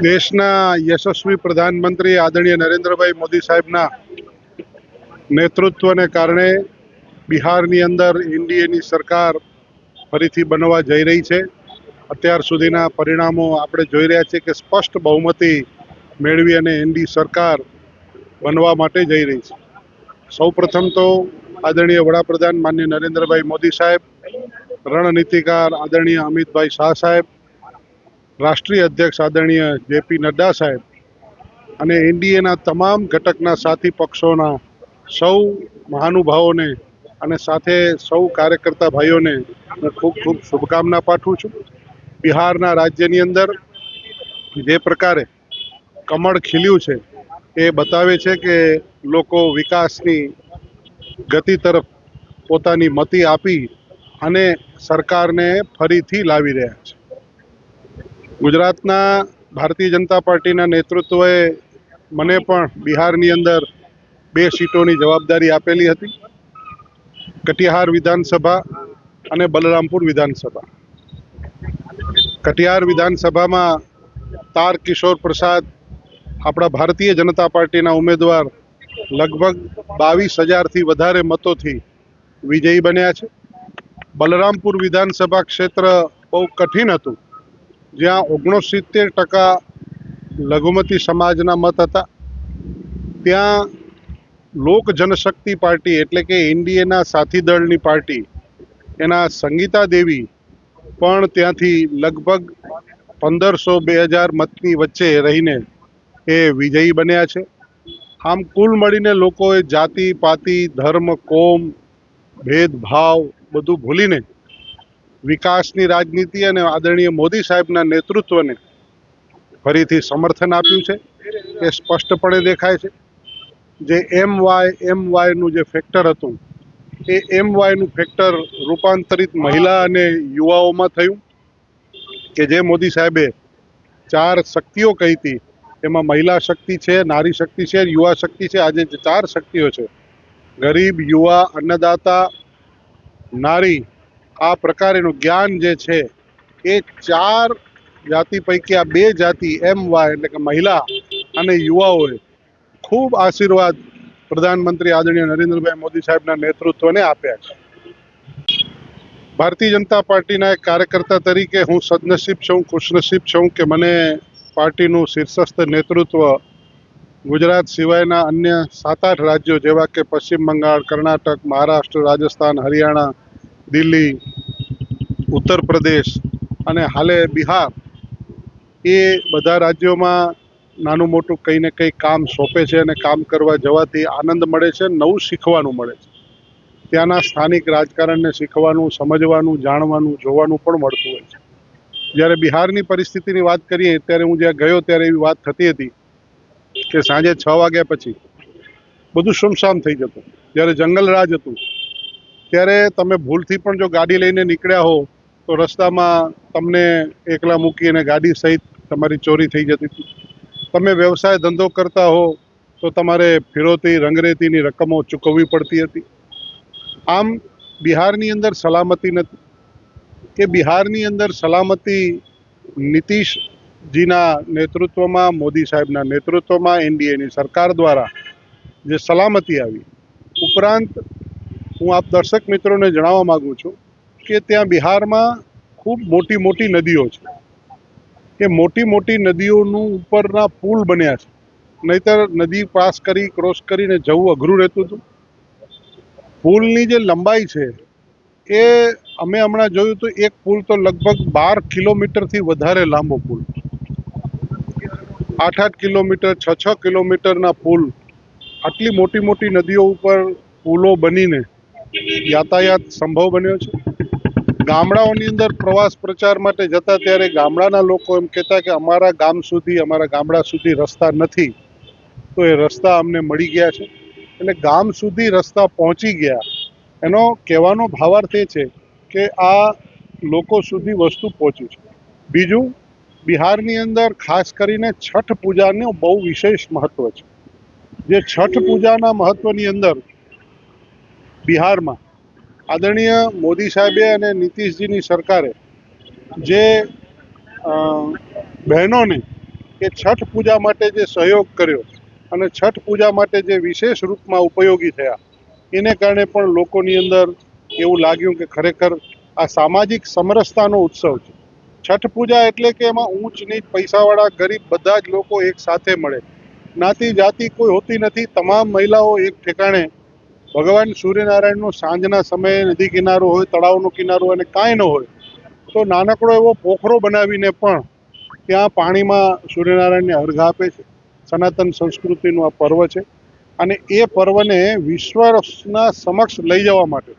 દેશના યશસ્વી પ્રધાનમંત્રી આદરણીય નરેન્દ્રભાઈ મોદી સાહેબના નેતૃત્વને કારણે બિહારની અંદર એનડીએની સરકાર ફરીથી બનવા જઈ રહી છે. અત્યાર સુધીના પરિણામો આપણે જોઈ રહ્યા છીએ કે સ્પષ્ટ બહુમતી મેળવી અને એનડી સરકાર બનવા માટે જઈ રહી છે. સૌપ્રથમ તો આદરણીય વડાપ્રધાન માન્ય નરેન્દ્રભાઈ મોદી સાહેબ, રણનીતિકાર આદરણીય અમિતભાઈ શાહ સાહેબ રાષ્ટ્રીય અધ્યક્ષ આદરણીય જેપી નડ્ડા સાહેબ અને એનડીએના તમામ ઘટકના સાથી પક્ષોના સૌ મહાનુભાવોને અને સાથે સૌ કાર્યકર્તા ભાઈઓને ખૂબ ખૂબ શુભકામના પાઠવું છું. બિહારના રાજ્યની અંદર જે પ્રકારે કમળ ખીલ્યું છે એ બતાવે છે કે લોકો વિકાસની ગતિ તરફ પોતાની મતિ આપી અને સરકારને ફરીથી લાવી રહ્યા છે. ગુજરાતના ભારતીય જનતા પાર્ટીના નેતૃત્વએ મને પણ બિહારની અંદર બે સીટોની જવાબદારી આપેલી હતી. કટિહાર વિધાનસભા અને બલરામપુર વિધાનસભા. કટિહાર વિધાનસભામાં તાર કિશોર પ્રસાદ આપણા ભારતીય જનતા પાર્ટીના ઉમેદવાર લગભગ બાવીસ હજારથી વધારે મતોથી વિજયી બન્યા છે. બલરામપુર વિધાનસભા ક્ષેત્ર બહુ કઠિન હતું. જ્યાં ઓગણસિત્તેર ટકા લઘુમતી સમાજના મત હતા. ત્યાં લોક જનશક્તિ પાર્ટી એટલે કે એનડીએના સાથી દળની પાર્ટી, એના સંગીતા દેવી પણ ત્યાંથી લગભગ પંદરસો બે હજાર મતની વચ્ચે રહીને એ વિજયી બન્યા છે. આમ કુલ મળીને લોકોએ જાતિ, પાતિ, ધર્મ, કોમ, ભેદભાવ બધું ભૂલીને વિકાસની રાજનીતિ અને આદરણીય મોદી સાહેબના નેતૃત્વને ફરીથી સમર્થન આપ્યું છે. એ સ્પષ્ટપણે દેખાય છે. જે એમ વાય એમ વાયનું જે ફેક્ટર હતું, એ એમ વાયનું ફેક્ટર રૂપાંતરિત મહિલા અને યુવાઓમાં થયું કે જે મોદી સાહેબે ચાર શક્તિઓ કહી હતી. એમાં મહિલા શક્તિ છે, નારી શક્તિ છે, યુવા શક્તિ છે. આજે ચાર શક્તિઓ છે, ગરીબ, યુવા, અન્નદાતા, નારી આ પ્રકારેનું જ્ઞાન જે છે, એ ચાર જાતિ પૈકી આ બે જાતિ, એમ, વાય એટલે કે મહિલા અને યુવાઓએ ખૂબ આશીર્વાદ પ્રધાનમંત્રી આદરણીય નરેન્દ્રભાઈ મોદી સાહેબના નેતૃત્વને આપ્યા છે. ભારતીય જનતા પાર્ટીના એક કાર્યકર્તા તરીકે હું સદનસીબ છું, ખુશનસીબ છું કે મને પાર્ટીનું શીર્ષસ્થ નેતૃત્વ ગુજરાત સિવાયના અન્ય સાત આઠ રાજ્યો જેવા કે પશ્ચિમ બંગાળ, કર્ણાટક, મહારાષ્ટ્ર, રાજસ્થાન, હરિયાણા દિલ્હી, ઉત્તર પ્રદેશ અને હાલે બિહાર, એ બધા રાજ્યોમાં નાનું મોટું કંઈ ને કંઈ કામ સોંપે છે અને કામ કરવા જવાથી આનંદ મળે છે, નવું શીખવાનું મળે છે. ત્યાંના સ્થાનિક રાજકારણને શીખવાનું, સમજવાનું, જાણવાનું, જોવાનું પણ મળતું હોય છે. જ્યારે બિહારની પરિસ્થિતિની વાત કરીએ, ત્યારે હું જ્યાં ગયો ત્યારે એવી વાત થતી હતી કે સાંજે છ વાગ્યા પછી બધું સુમસામ થઈ જતું. જ્યારે જંગલ રાજ હતું ત્યારે તમે ભૂલથી પણ જો ગાડી લઈને નીકળ્યા હો તો રસ્તામાં તમને એકલા મૂકી અને ગાડી સહિત તમારી ચોરી થઈ જતી હતી. તમે વ્યવસાય ધંધો કરતા હો, તો તમારે ફિરોતી, રંગરેતીની રકમો ચૂકવવી પડતી હતી. આમ બિહારની અંદર સલામતી નથી. કે બિહારની અંદર સલામતી નીતિશજીના નેતૃત્વમાં, મોદી સાહેબના નેતૃત્વમાં, એનડીએની સરકાર દ્વારા જે સલામતી આવી, ઉપરાંત હું આપ દર્શક મિત્રોને જણાવવા માગું છું કે ત્યાં બિહારમાં ખૂબ મોટી મોટી નદીઓ છે. એ મોટી મોટી નદીઓનું ઉપરના પુલ બન્યા છે. નહીતર નદી પાસ કરી, ક્રોસ કરીને જવું અઘરું રહેતું હતું. પુલની જે લંબાઈ છે, એ અમે હમણાં જોયું તો એક પુલ તો લગભગ બાર કિલોમીટરથી વધારે લાંબો પુલ. આઠ આઠ કિલોમીટર, છ છ કિલોમીટરના પુલ. આટલી મોટી મોટી નદીઓ ઉપર પુલો બનીને યાતાયાત સંભવ બન્યો છે. ગામડાઓની અંદર પ્રવાસ પ્રચાર માટે જતા ત્યારે ગામડાના લોકો એમ કહેતા કે અમારા ગામ સુધી, અમારા ગામડા સુધી રસ્તા નથી. તો એ રસ્તા અમને મળી ગયા છે. એટલે ગામ સુધી રસ્તા પહોંચી ગયા. એનો કહેવાનો ભાવાર્થ એ છે કે આ લોકો સુધી વસ્તુ પહોંચી છે. બીજું, બિહારની અંદર ખાસ કરીને છઠ પૂજાનું બહુ વિશેષ મહત્વ છે. જે છઠ પૂજાના મહત્વની અંદર બિહારમાં આદરણીય મોદી સાહેબે અને નીતિશજીની સરકારે જે બહેનોને કે છઠ પૂજા માટે જે સહયોગ કર્યો અને છઠ પૂજા માટે જે વિશેષ રૂપમાં ઉપયોગી થયા, એને કારણે પણ લોકોની અંદર એવું લાગ્યું કે ખરેખર આ સામાજિક સમરસતાનો ઉત્સવ છે. છઠ પૂજા એટલે કે એમાં ઊંચ નીચ પૈસાવાળા ગરીબ બધા જ લોકો એક સાથે મળે. જ્ઞાતિ જાતિ કોઈ હોતી નથી, તમામ મહિલાઓ એક ઠેકાણે ભગવાન સૂર્યનારાયણનો સાંજના સમયે નદી કિનારો હોય, તળાવનો કિનારો અને કાંઈ ન હોય, તો નાનકડો એવો પોખરો બનાવીને પણ ત્યાં પાણીમાં સૂર્યનારાયણને અર્ઘ આપે છે. સનાતન સંસ્કૃતિનું આ પર્વ છે. અને એ પર્વને વિશ્વના સમક્ષ લઈ જવા માટે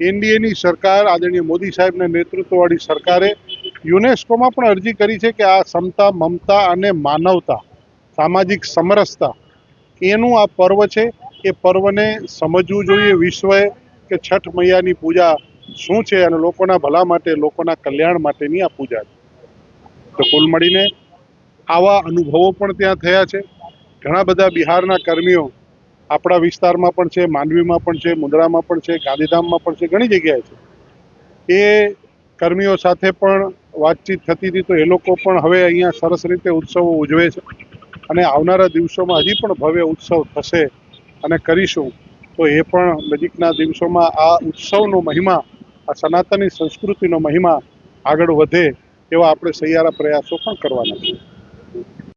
એનડીએની સરકાર, આદરણીય મોદી સાહેબના નેતૃત્વવાળી સરકારે યુનેસ્કોમાં પણ અરજી કરી છે કે આ સમતા, મમતા અને માનવતા, સામાજિક સમરસતા, એનું આ પર્વ છે. એ પર્વને સમજવું જોઈએ વિશ્વએ કે છઠ મૈયાની પૂજા શું છે અને લોકોના ભલા માટે, લોકોના કલ્યાણ માટેની આ પૂજા છે. તો કુલ મળીને આવા અનુભવો પણ ત્યાં થયા છે. ઘણા બધા બિહારના કર્મીઓ આપણા વિસ્તારમાં પણ છે, માંડવીમાં પણ છે મુંદ્રામાં પણ છે, ગાંધીધામમાં પણ છે, ઘણી જગ્યાએ છે. એ કર્મીઓ સાથે પણ વાતચીત થતી હતી તો એ લોકો પણ હવે અહીંયા સરસ રીતે ઉત્સવો ઉજવે છે. અને આવનારા દિવસોમાં હજી પણ ભવ્ય ઉત્સવ થશે અને કરીશું, તો એ પણ નજીકના દિવસોમાં આ ઉત્સવનો મહિમા, આ સનાતની સંસ્કૃતિનો મહિમા આગળ વધે એવા આપણે સહિયારા પ્રયાસો પણ કરવાના છે